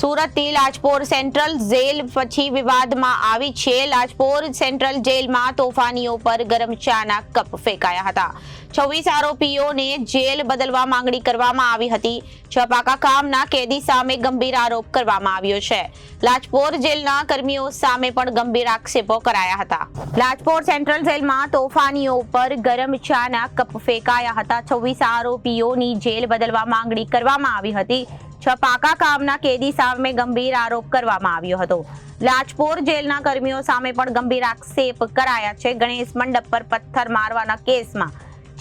સુરતથી Lajpore central jail પછી વિવાદમાં આવી છે. લાજપોર સેન્ટ્રલ જેલમાં તોફાનીઓ પર ગરમ ચાના કપ ફેંકાયા હતા. છવ્વીસ આરોપીઓને જેલ બદલવા માંગણી કરવામાં આવી હતી. છપાકા કામના કેદી સામે ગંભીર આરોપ કરવામાં આવ્યો છે. લાજપોર જેલના કર્મીઓ સામે પણ ગંભીર આક્ષેપો કરાયા હતા. લાજપોર સેન્ટ્રલ જેલમાં તોફાનીઓ પર ગરમ ચાના કપ ફેંકાયા હતા. છવ્વીસ આરોપીઓની જેલ બદલવા માંગણી કરવામાં આવી હતી. છ પાકા કામના કેદી સામે ગંભીર આરોપ કરવામાં આવ્યો હતો. લાજપોર જેલના કર્મીઓ સામે પણ ગંભીર આક્ષેપ કરાયા છે. ગણેશ મંડપ પર પથ્થર મારવાના કેસમાં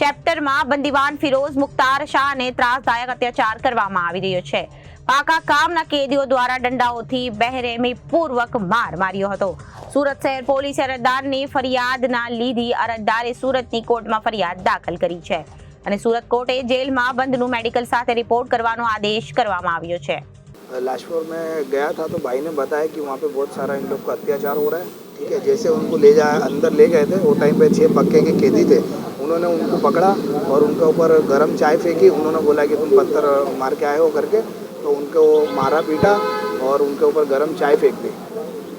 ચેપ્ટરમાં બંદીવાન ફિરોઝ મુખ્તાર શાહને ત્રાસદાયક અત્યાચાર કરવામાં આવી રહ્યો છે. પાકા કામના કેદીઓ દ્વારા દંડાઓથી બહેરેમી પૂર્વક માર માર્યો હતો. સુરત શહેર પોલીસે અરજદારની ફરિયાદના લીધી અરજદારે સુરતની કોર્ટમાં ફરિયાદ દાખલ કરી છે. અને સુરત કોર્ટે જેલમાં બંધનું મેડિકલ સાથે રિપોર્ટ કરવાનો આદેશ કરવામાં આવ્યો છે लाजपुर में गया था तो भाई ने बताया कि वहाँ पे बहुत सारा इन लोग का अत्याचार हो रहा है ठीक है जैसे उनको ले जाए अंदर ले गए थे वो टाइम पे छः पक्के के कैदी थे उन्होंने उनको पकड़ा और उनके ऊपर गर्म चाय फेंकी उन्होंने बोला कि तुम पत्थर मार के आए हो करके तो उनको मारा पीटा और उनके ऊपर गर्म चाय फेंक दी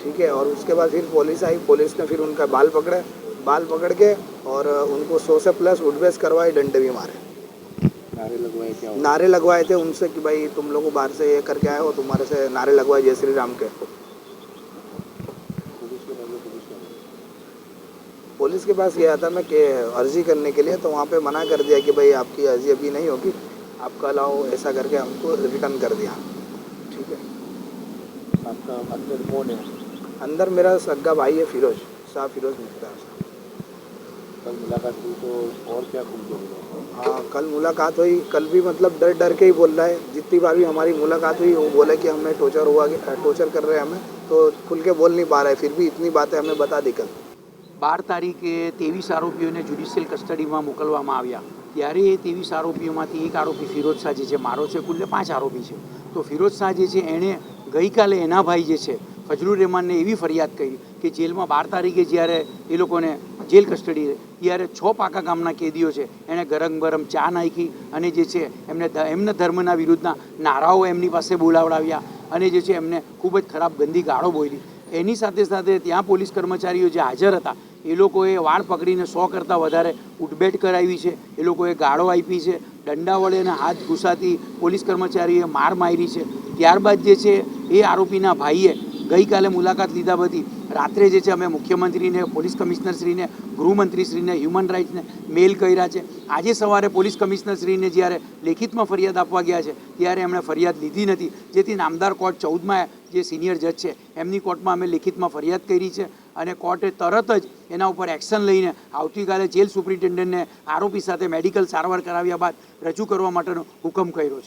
ठीक है और उसके बाद फिर पुलिस आई पुलिस ने फिर उनका बाल पकड़े बाल पकड़ के और उनको सौ से प्लस उठबेस करवाए डंडे भी मारे। नारे लगवाए क्या? नारे लगवाए थे उनसे कि भाई तुम लोग बाहर से ये करके आए हो तुम्हारे से नारे लगवाए जय श्री राम के। पुलिस के पास गया था मैं कि अर्जी करने के लिए तो वहाँ पे मना कर दिया कि भाई आपकी अर्जी अभी नहीं होगी। आप कल आओ ऐसा करके हमको रिटर्न कर दिया। ठीक है। आपका अंदर कौन है? अंदर मेरा सग्गा भाई है फिरोज शाह फिरोज साहब। कल मुलाकात हुई तो और क्या खुल बोल हाँ कल मुलाकात हुई कल भी मतलब डर डर के ही बोल रहा है जितनी बार भी हमारी मुलाकात हुई वो बोले कि हमें टोचर हुआ कि टोचर कर रहे हैं हमें तो खुल के बोल नहीं पा रहा है फिर भी इतनी बातें हमें बता दी कल બાર તારીખે ત્રેવીસ આરોપીઓને જ્યુડિશિયલ કસ્ટડીમાં મોકલવામાં આવ્યા ત્યારે એ ત્રેવીસ આરોપીઓમાંથી એક આરોપી ફિરોજ શાહ જે છે મારો છે કુલ્લે પાંચ આરોપી છે તો ફિરોજ શાહ જે છે એણે ગઈકાલે એના ભાઈ જે છે ફજલુર રહેમાનને એવી ફરિયાદ કરી કે જેલમાં બાર તારીખે જ્યારે એ લોકોને જેલ કસ્ટડી ત્યારે છ પાકા ગામના કેદીઓ છે. એણે ગરમ ગરમ ચા નાખી અને જે છે એમને એમના ધર્મના વિરુદ્ધના નારાઓ એમની પાસે બોલાવડાવ્યા અને જે છે એમને ખૂબ જ ખરાબ ગંદી ગાળો બોલી એની સાથે સાથે ત્યાં પોલીસ કર્મચારીઓ જે હાજર હતા, એ લોકોએ વાળ પકડીને સો કરતાં વધારે ઉઠબેટ કરાવી છે. એ લોકોએ ગાળો આપી છે, દંડા વડે અને હાથ ઘૂસાતી પોલીસ કર્મચારીએ માર મારી છે. ત્યારબાદ જે છે એ આરોપીના ભાઈએ ગઈકાલે મુલાકાત લીધા બધી. રાત્રે જે છે અમે મુખ્યમંત્રીને, પોલીસ કમિશનરશ્રીને, ગૃહમંત્રીશ્રીને હ્યુમન રાઇટ્સને મેલ કર્યા છે. આજે સવારે પોલીસ કમિશનરશ્રીને જ્યારે લેખિતમાં ફરિયાદ આપવા ગયા છે, ત્યારે એમણે ફરિયાદ લીધી નથી. જેથી નામદાર કોર્ટ ચૌદમાં જે સિનિયર જજ છે, એમની કોર્ટમાં અમે લેખિતમાં ફરિયાદ કરી છે અને કોર્ટે તરત જ એના ઉપર એક્શન લઈને આવતીકાલે જેલ સુપ્રિન્ટેન્ડન્ટને આરોપી સાથે મેડિકલ સારવાર કરાવ્યા બાદ રજૂ કરવા માટેનો હુકમ કર્યો છે.